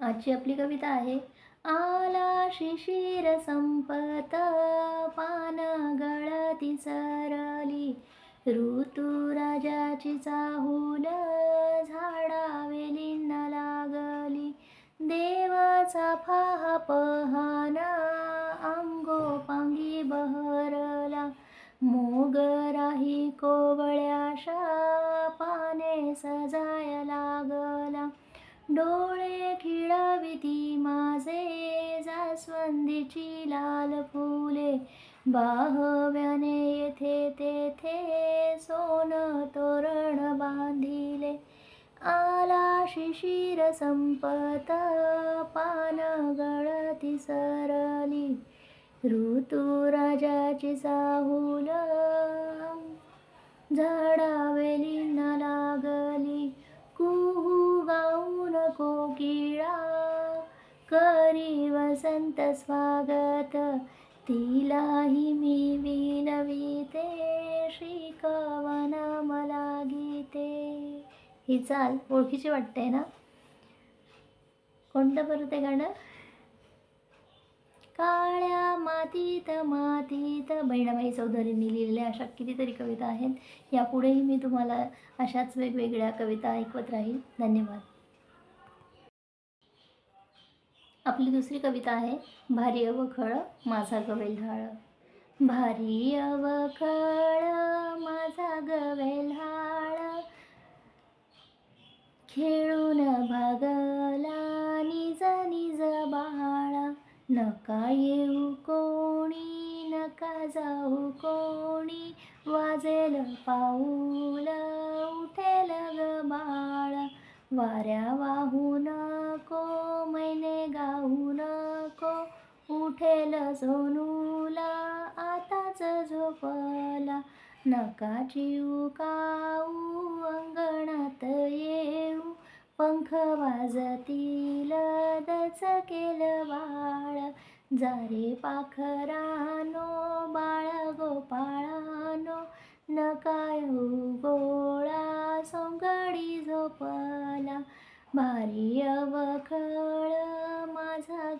आजची आपली कविता आहे आला शिशिर संपत पान गळती सरली. ऋतुराजाची चाहूल झाडा वेलींना लागली. देवाचा फाहा पहाना अंगोपांगी बहरला. मोगराही कोवळ्याशा पाने सजा डोळे खिळविती माझे जास्वंदीची लाल फुले. बाहव्याने येथे तेथे सोन तोरण बांधिले. आला शिशिर संपत पान गळती सरली. ऋतुराजाची साहुल झाडावेली करी वसंत स्वागत. तिलाही मी विनविते श्रीकावना मला गीते. ही चाल ओळखीची वाटते ना? कोणतं परत आहे गाणं? काळ्या मातीत मातीत बहिणाबाई चौधरींनी लिहिलेल्या अशा कितीतरी कविता आहेत. यापुढेही मी तुम्हाला अशाच वेगवेगळ्या कविता ऐकवत राहील. धन्यवाद. आपली दुसरी कविता आहे भारी अवखळ माझा गवेल ढाळ. भारी अवखळ माझा गवेल्हाळ खेळून भागला निज निज बाळा. नका येऊ कोणी नका जाऊ कोणी. वाजेल पाऊल उठेल ग बाळ. वाऱ्या वाहू उठेल सोनूला आताच झोपला. नका चिऊ काऊ अंगणात येऊ. पंख वाजतील दचकेल बाळ. जारे पाखरानो बाळ गोपाळानो. नका हो गोळा सोंगडी झोपला. भारी अवखळ माझा